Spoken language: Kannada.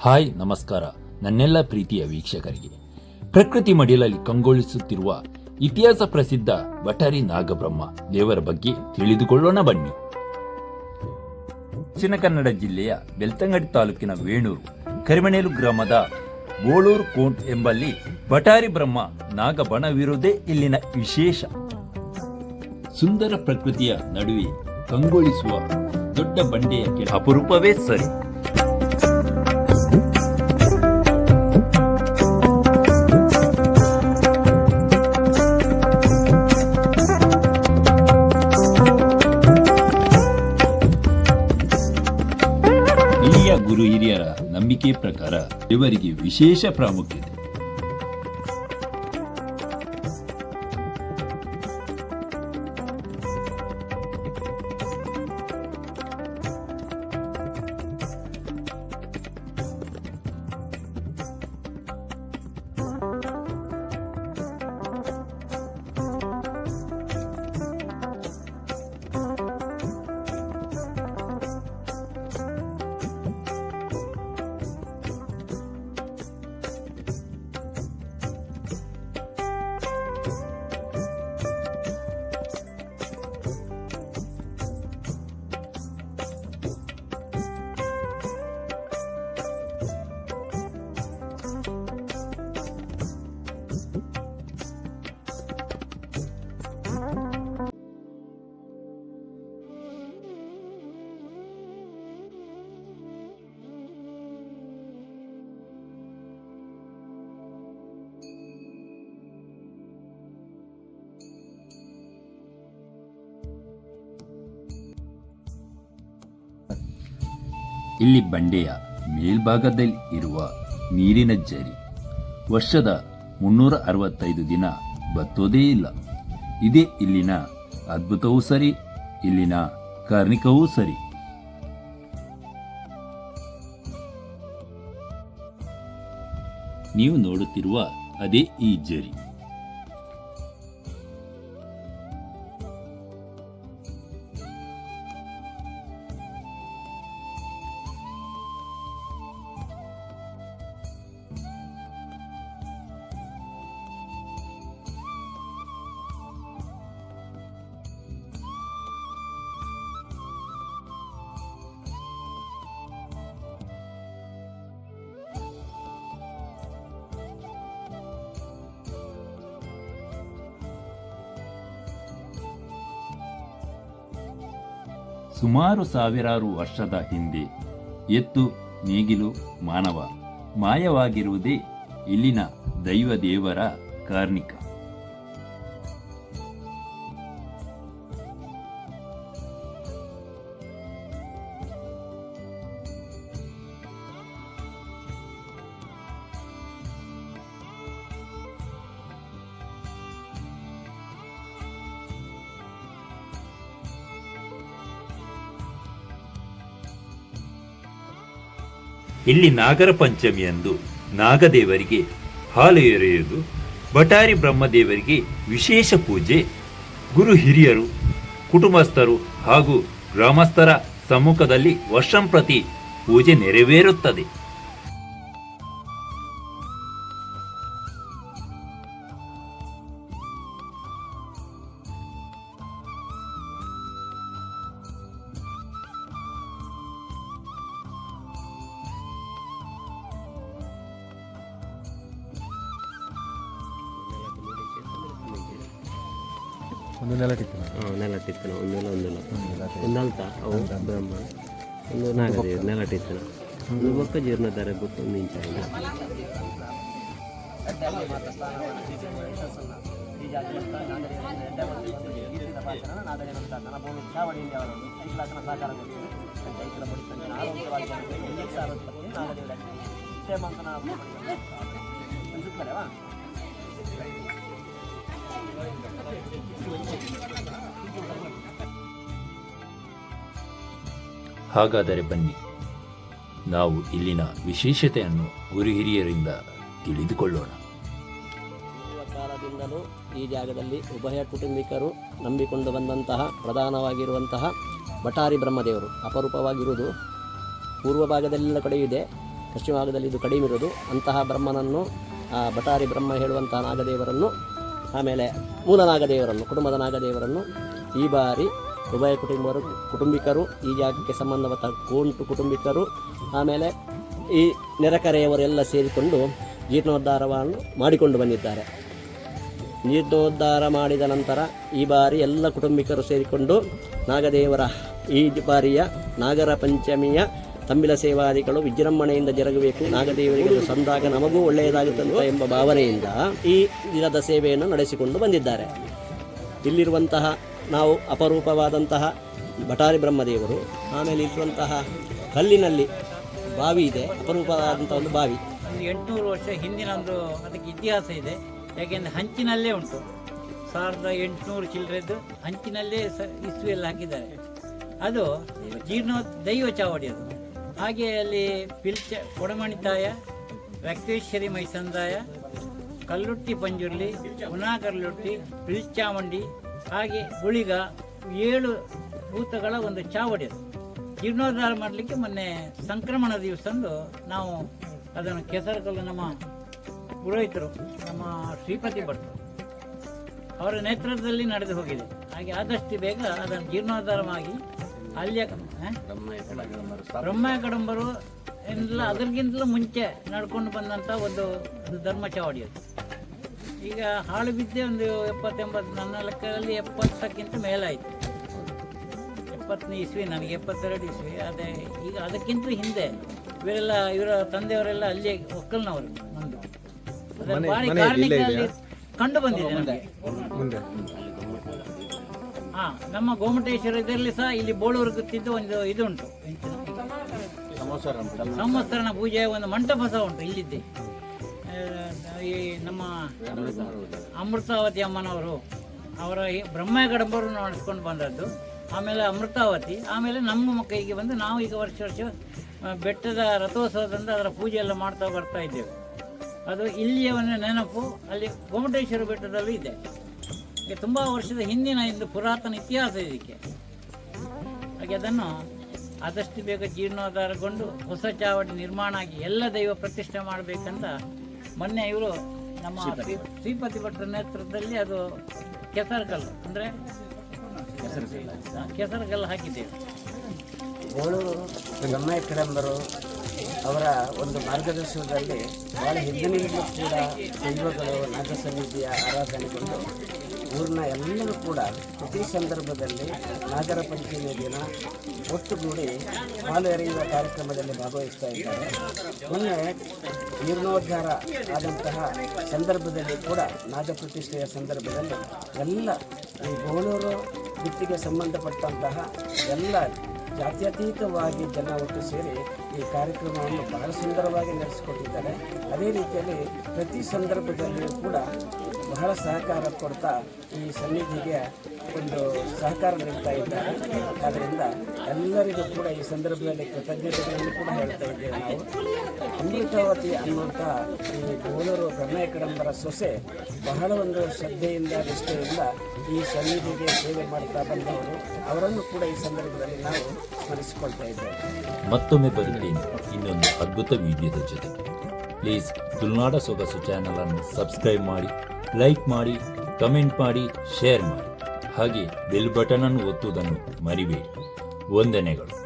ಹಾಯ್, ನಮಸ್ಕಾರ. ನನ್ನೆಲ್ಲ ಪ್ರೀತಿಯ ವೀಕ್ಷಕರಿಗೆ. ಪ್ರಕೃತಿ ಮಡಿಲಲ್ಲಿ ಕಂಗೊಳಿಸುತ್ತಿರುವ ಇತಿಹಾಸ ಪ್ರಸಿದ್ಧ ಬಟಾರಿ ನಾಗಬ್ರಹ್ಮ ದೇವರ ಬಗ್ಗೆ ತಿಳಿದುಕೊಳ್ಳೋಣ ಬನ್ನಿ. ದಕ್ಷಿಣ ಕನ್ನಡ ಜಿಲ್ಲೆಯ ಬೆಳ್ತಂಗಡಿ ತಾಲೂಕಿನ ವೇಣೂರು, ಕರಿಮಣೇಲು ಗ್ರಾಮದ ಬೋಳೂರು ಕೋಂಟ್ ಎಂಬಲ್ಲಿ ಬಟಾರಿ ಬ್ರಹ್ಮ ನಾಗಬಣವಿರುವುದೇ ಇಲ್ಲಿನ ವಿಶೇಷ ಸುಂದರ ಪ್ರಕೃತಿಯ ನಡುವೆ ಕಂಗೊಳಿಸುವ ದೊಡ್ಡ ಬಂಡೆಯ ಅಪರೂಪವೇ ಸರಿ. ನಂಬಿಕೆ ಪ್ರಕಾರ ಇವರಿಗೆ ವಿಶೇಷ ಪ್ರಾಮುಖ್ಯತೆ. ಇಲ್ಲಿ ಬಂಡೆಯ ಮೇಲ್ಭಾಗದಲ್ಲಿ ಇರುವ ನೀರಿನ ಜರಿ. ವರ್ಷದ ಮುನ್ನೂರ ಅರವತ್ತೈದು ದಿನ ಬತ್ತೋದೇ ಇಲ್ಲ. ಇದೇ ಇಲ್ಲಿನ ಅದ್ಭುತವೂ ಸರಿ, ಇಲ್ಲಿನ ಕಾರ್ಣಿಕವೂ ಸರಿ. ನೀವು ನೋಡುತ್ತಿರುವ ಅದೇ ಈ ಜರಿ. ಸುಮಾರು ಸಾವಿರಾರು ವರ್ಷದ ಹಿಂದೆ ಎತ್ತು ನೇಗಿಲು ಮಾನವ ಮಾಯವಾಗಿರುವುದೇ ಇಲ್ಲಿನ ದೈವ ದೇವರ ಕಾರ್ಣಿಕ. ಇಲ್ಲಿ ನಾಗರ ಪಂಚಮಿಯಂದು ನಾಗದೇವರಿಗೆ ಹಾಲು ಎರೆಯುವುದು ಬಟಾರಿ ಬ್ರಹ್ಮದೇವರಿಗೆ ವಿಶೇಷ ಪೂಜೆ. ಗುರು ಹಿರಿಯರು, ಕುಟುಂಬಸ್ಥರು ಹಾಗೂ ಗ್ರಾಮಸ್ಥರ ಸಮ್ಮುಖದಲ್ಲಿ ವರ್ಷಂಪ್ರತಿ ಪೂಜೆ ನೆರವೇರುತ್ತದೆ. ಒಂದು ನೆಲ ಟಿಪ್ಪಣ ಹಾಂ ನೆಲಟಿತ್ತನ ಒಂದೆಲ್ಲ ಒಂದು ಒಂದಲ್ತ ಅವು ಬ್ರಹ್ಮ. ಒಂದು ನಾಗದೇವರು ನೆಲಟಿತ್ತನ ಒಂದು ಬೊಕ್ಕ ಜೀರ್ಣಧಾರೆ ಬೊಕ್ಕ ಒಂದು ಇಂಚ ಹಾಗಾದರೆ ಬನ್ನಿ. ನಾವು ಇಲ್ಲಿನ ವಿಶೇಷತೆಯನ್ನು ಗುರು ಹಿರಿಯರಿಂದ ತಿಳಿದುಕೊಳ್ಳೋಣ. ಕಾಲದಿಂದಲೂ ಈ ಜಾಗದಲ್ಲಿ ಉಭಯ ಕುಟುಂಬಿಕರು ನಂಬಿಕೊಂಡು ಬಂದಂತಹ ಪ್ರಧಾನವಾಗಿರುವಂತಹ ಬಟಾರಿ ಬ್ರಹ್ಮದೇವರು ಅಪರೂಪವಾಗಿರುವುದು ಪೂರ್ವ ಭಾಗದೆಲ್ಲ ಕಡೆ ಇದೆ, ಪಶ್ಚಿಮ ಭಾಗದಲ್ಲಿ ಇದು ಕಡಿಮೆ ಇರುವುದು. ಅಂತಹ ಬ್ರಹ್ಮನನ್ನು ಆ ಬಟಾರಿ ಬ್ರಹ್ಮ ಹೇಳುವಂತಹ ನಾಗದೇವರನ್ನು ಆಮೇಲೆ ಮೂಲ ನಾಗದೇವರನ್ನು ಕುಟುಂಬದ ನಾಗದೇವರನ್ನು ಈ ಬಾರಿ ಉಭಯ ಕುಟುಂಬರು, ಕುಟುಂಬಿಕರು, ಈ ಜಾಗಕ್ಕೆ ಸಂಬಂಧಪಟ್ಟ ಕೋಂಟು ಕುಟುಂಬಿಕರು, ಆಮೇಲೆ ಈ ನೆರೆಕರೆಯವರೆಲ್ಲ ಸೇರಿಕೊಂಡು ಜೀರ್ಣೋದ್ಧಾರವನ್ನು ಮಾಡಿಕೊಂಡು ಬಂದಿದ್ದಾರೆ. ಜೀರ್ಣೋದ್ಧಾರ ಮಾಡಿದ ನಂತರ ಈ ಬಾರಿ ಎಲ್ಲ ಕುಟುಂಬಿಕರು ಸೇರಿಕೊಂಡು ನಾಗದೇವರ ಈ ಬಾರಿಯ ನಾಗರ ಪಂಚಮಿಯ ತಂಬಿಲ ಸೇವಾದಿಗಳು ವಿಜೃಂಭಣೆಯಿಂದ ಜರುಗಬೇಕು. ನಾಗದೇವರಿಗೆ ಸಂದಾಗ ನಮಗೂ ಒಳ್ಳೆಯದಾಗುತ್ತಂತ ಎಂಬ ಭಾವನೆಯಿಂದ ಈ ದಿನದ ಸೇವೆಯನ್ನು ನಡೆಸಿಕೊಂಡು ಬಂದಿದ್ದಾರೆ. ಇಲ್ಲಿರುವಂತಹ ನಾವು ಅಪರೂಪವಾದಂತಹ ಬಟಾರಿ ಬ್ರಹ್ಮದೇವರು, ಆಮೇಲೆ ಇರುವಂತಹ ಕಲ್ಲಿನಲ್ಲಿ ಬಾವಿ ಇದೆ ಅಪರೂಪವಾದಂಥ ಒಂದು ಬಾವಿ. ಒಂದು ಎಂಟುನೂರು ವರ್ಷ ಹಿಂದಿನ ಒಂದು ಅದಕ್ಕೆ ಇತಿಹಾಸ ಇದೆ. ಯಾಕೆಂದರೆ ಹಂಚಿನಲ್ಲೇ ಉಂಟು. ಸಾವಿರದ ಎಂಟುನೂರು ಚಿಲ್ಲರೆದ್ದು ಹಂಚಿನಲ್ಲೇ ಸ ಇಸ್ವಿಯಲ್ಲಿ ಹಾಕಿದ್ದಾರೆ. ಅದು ಜೀರ್ಣೋ ದೈವ ಚಾವಡಿ ಅದು ಹಾಗೆ ಅಲ್ಲಿ ಪಿಲ್ಚ, ಕೊಡಮಣಿತಾಯ ವ್ಯಕ್ತೇಶ್ವರಿ ಮೈಸಂದಾಯ, ಕಲ್ಲುಟ್ಟಿ ಪಂಜುರ್ಲಿ, ಪುನಃ ಕಲ್ಲುಟ್ಟಿ ಪಿಲ್ಚಾಮಂಡಿ, ಹಾಗೆ ಗುಳಿಗ ಏಳು ಭೂತಗಳ ಒಂದು ಚಾವಡಿ ಅದು ಜೀರ್ಣೋದ್ಧಾರ ಮಾಡಲಿಕ್ಕೆ ಮೊನ್ನೆ ಸಂಕ್ರಮಣ ದಿವಸಂದು ನಾವು ಅದನ್ನು ಕೆಸರಕಲ್ಲು ನಮ್ಮ ಪುರೋಹಿತರು, ನಮ್ಮ ಶ್ರೀಪತಿ ಭಟ್ರು, ಅವರ ನೇತೃತ್ವದಲ್ಲಿ ನಡೆದು ಹೋಗಿದೆ ಹಾಗೆ ಆದಷ್ಟು ಬೇಗ ಅದನ್ನು ಜೀರ್ಣೋದ್ಧಾರವಾಗಿ ಅಲ್ಲಿಯ? ಬ್ರಹ್ಮ ಕಡಂಬರು. ಎಲ್ಲ ಅದರಿಗಿಂತಲೂ ಮುಂಚೆ ನಡ್ಕೊಂಡು ಬಂದಂಥ ಒಂದು ಒಂದು ಧರ್ಮ ಚಾವಡಿ ಅದು. ಈಗ ಹಾಳು ಬಿದ್ದೆ ಒಂದು ಎಪ್ಪತ್ತೆಂಬತ್ತು ನನ್ನ ಲೆಕ್ಕದಲ್ಲಿ ಎಪ್ಪತ್ತಕ್ಕಿಂತ ಮೇಲಾಯಿತು. ಎಪ್ಪತ್ತನೇ ಇಸ್ವಿ ನನಗೆ ಎಪ್ಪತ್ತೆರಡು ಇಸ್ವಿ. ಅದೇ ಈಗ ಅದಕ್ಕಿಂತ ಹಿಂದೆ ಇವರೆಲ್ಲ ಇವರ ತಂದೆಯವರೆಲ್ಲ ಅಲ್ಲೇ ಒಕ್ಕಲ್ನವರು ನಮ್ದು ಭಾರಿ ಕಂಡು ಬಂದಿದೆ ನಮಗೆ. ನಮ್ಮ ಗೋಮಟೇಶ್ವರ ಇದರಲ್ಲಿ ಸಹ ಇಲ್ಲಿ ಬೋಳೂರು ಗೊತ್ತಿದ್ದು ಒಂದು ಇದು ಉಂಟು. ಸಂವತ್ಸರನ ಪೂಜೆಯ ಒಂದು ಮಂಟಪ ಸಹ ಉಂಟು ಇಲ್ಲಿದ್ದೆ. ಈ ನಮ್ಮ ಅಮೃತಾವತಿ ಅಮ್ಮನವರು, ಅವರ ಬ್ರಹ್ಮಗಡಂಬರು ಬ್ರಹ್ಮ ಗಡಂಬರು ನಡೆಸ್ಕೊಂಡು ಬಂದದ್ದು. ಆಮೇಲೆ ಅಮೃತಾವತಿ, ಆಮೇಲೆ ನಮ್ಮ ಕೈಗೆ ಬಂದು ನಾವು ಈಗ ವರ್ಷ ವರ್ಷ ಬೆಟ್ಟದ ರಥೋತ್ಸವದಿಂದ ಅದರ ಪೂಜೆ ಎಲ್ಲ ಮಾಡ್ತಾ ಬರ್ತಾ ಇದ್ದೇವೆ. ಅದು ಇಲ್ಲಿಯ ಒಂದು ನೆನಪು, ಅಲ್ಲಿ ಗೋಮಟೇಶ್ವರ ಬೆಟ್ಟದಲ್ಲೂ ಇದೆ. ಈಗ ತುಂಬ ವರ್ಷದ ಹಿಂದಿನ ಇಂದು ಪುರಾತನ ಇತಿಹಾಸ ಇದಕ್ಕೆ. ಹಾಗೆ ಅದನ್ನು ಆದಷ್ಟು ಬೇಗ ಜೀರ್ಣೋದ್ಧಾರಗೊಂಡು ಹೊಸ ಚಾವಡಿ ನಿರ್ಮಾಣ ಆಗಿ ಎಲ್ಲ ದೈವ ಪ್ರತಿಷ್ಠೆ ಮಾಡಬೇಕಂತ ಮೊನ್ನೆ ಇವರು ನಮ್ಮ ಶ್ರೀಪತಿ ಭಟ್ರ ನೇತೃತ್ವದಲ್ಲಿ ಅದು ಕೆಸರ್ಗಲ್ ಅಂದರೆ ಕೆಸರಕಲ್ಲು ಹಾಕಿದ್ದೇವೆ. ಗೋಳೂರು ಬ್ರಹ್ಮ ಕಡಂಬರು ಅವರ ಒಂದು ಮಾರ್ಗದರ್ಶನದಲ್ಲಿ ಬಹಳ ಹಿಂದಿನಿಂದಲೂ ಕೂಡ ದೈವಗಳು ನಾಗ ಆರಾಧನೆಗೊಂಡು ಊರಿನ ಎಲ್ಲರೂ ಕೂಡ ಪ್ರತಿ ಸಂದರ್ಭದಲ್ಲಿ ನಾಗರ ಪಂಚಮಿ ದಿನ ಒಟ್ಟುಗೂಡಿ ಹಾಲು ಎರೆಯುವ ಕಾರ್ಯಕ್ರಮದಲ್ಲಿ ಭಾಗವಹಿಸ್ತಾ ಇದ್ದಾರೆ. ಮೊನ್ನೆ ಜೀರ್ಣೋದ್ಧಾರ ಆದಂತಹ ಸಂದರ್ಭದಲ್ಲಿ ಕೂಡ ನಾಗಪ್ರತಿಷ್ಠೆಯ ಸಂದರ್ಭದಲ್ಲಿ ಎಲ್ಲ ಈ ಗೋಳೂರು ಗುತ್ತಿಗೆ ಸಂಬಂಧಪಟ್ಟಂತಹ ಎಲ್ಲ ಜಾತ್ಯತೀತವಾಗಿ ಜನ ಒಟ್ಟು ಸೇರಿ ಈ ಕಾರ್ಯಕ್ರಮವನ್ನು ಬಹಳ ಸುಂದರವಾಗಿ ನಡೆಸಿಕೊಟ್ಟಿದ್ದಾರೆ. ಅದೇ ರೀತಿಯಲ್ಲಿ ಪ್ರತಿ ಸಂದರ್ಭದಲ್ಲಿಯೂ ಕೂಡ ಬಹಳ ಸಹಕಾರ ಕೊಡ್ತಾ ಈ ಸನ್ನಿಧಿಗೆ ಒಂದು ಸಹಕಾರ ನೀಡ್ತಾ ಇದ್ದಾರೆ. ಆದ್ದರಿಂದ ಎಲ್ಲರಿಗೂ ಕೂಡ ಈ ಸಂದರ್ಭದಲ್ಲಿ ಕೃತಜ್ಞತೆಗಳನ್ನು ಕೂಡ ಹೇಳ್ತಾ ಇದ್ದೇವೆ ನಾವು. ಅಮೃತಾವತಿ ಅನ್ನುವಂಥ ಈ ಗೋಲರು ಕರ್ಣಯ ಕಡಂಬರ ಸೊಸೆ ಬಹಳ ಒಂದು ಶ್ರದ್ಧೆಯಿಂದ, ನಿಷ್ಠೆಯಿಂದ ಈ ಸನ್ನಿಧಿಗೆ ಸೇವೆ ಮಾಡ್ತಾ ಬಂದವರು. ಅವರನ್ನು ಕೂಡ ಈ ಸಂದರ್ಭದಲ್ಲಿ ನಾವು ಸ್ಮರಿಸಿಕೊಳ್ತಾ ಇದ್ದೇವೆ. ಮತ್ತೊಮ್ಮೆ ಬರುತ್ತೇನೆ ಇನ್ನೊಂದು ಅದ್ಭುತ ವಿಡಿಯೋದ ಜೊತೆ. ಪ್ಲೀಸ್ ತುಳುನಾಡ ಸೊಗಸು ಚಾನಲನ್ನು ಸಬ್ಸ್ಕ್ರೈಬ್ ಮಾಡಿ, ಲೈಕ್ ಮಾಡಿ, ಕಮೆಂಟ್ ಮಾಡಿ, ಶೇರ್ ಮಾಡಿ. ಹಾಗೆ ಬೆಲ್ ಬಟನ್ ಅನ್ನು ಒತ್ತುವುದನ್ನು ಮರಿಬೇಡಿ. ವಂದನೆಗಳು.